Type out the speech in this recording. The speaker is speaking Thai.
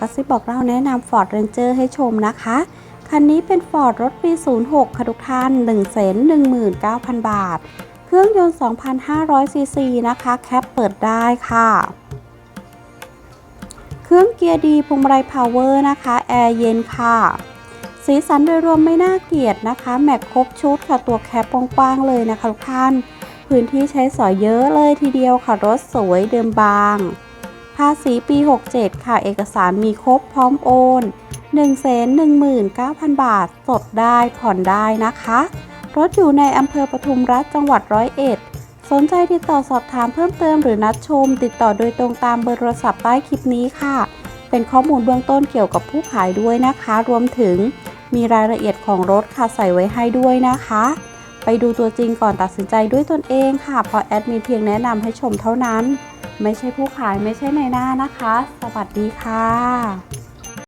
กระซิบบอกเล่าแนะนำ Ford Ranger ให้ชมนะคะ คันนี้เป็น Ford รถปี 06 ค่ะทุกท่าน 119,000 บาท เครื่องยนต์ 2,500 ซีซีนะคะ แคปเปิดได้ค่ะ เครื่องเกียร์ดีพวงมาลัยพาวเวอร์นะคะ แอร์เย็นค่ะ สีสันโดยรวมไม่น่าเกลียดนะคะ แม็กครบชุดค่ะ ตัวแคปกว้างๆเลยนะคะทุกท่าน พื้นที่ใช้สอยเยอะเลยทีเดียวค่ะ รถสวยเดิมบางาษีปี 67 ค่ะ เอกสารมีครบพร้อมโอน119,000 บาท สดได้ผ่อนได้นะคะ รถอยู่ในอำเภอปทุมรัฐจังหวัดร้อยเอ็ด สนใจติดต่อสอบถามเพิ่มเติมหรือนัดชม ติดต่อโดยตรงตามเบอร์โทรศัพท์ใต้คลิปนี้ค่ะ เป็นข้อมูลเบื้องต้นเกี่ยวกับผู้ขายด้วยนะคะ รวมถึงมีรายละเอียดของรถค่ะใส่ไว้ให้ด้วยนะคะ ไปดูตัวจริงก่อนตัดสินใจด้วยตนเองค่ะ เพราะแอดมีเพียงแนะนำให้ชมเท่านั้น ไม่ใช่ผู้ขายไม่ใช่ในหน้านะคะ สวัสดีค่ะ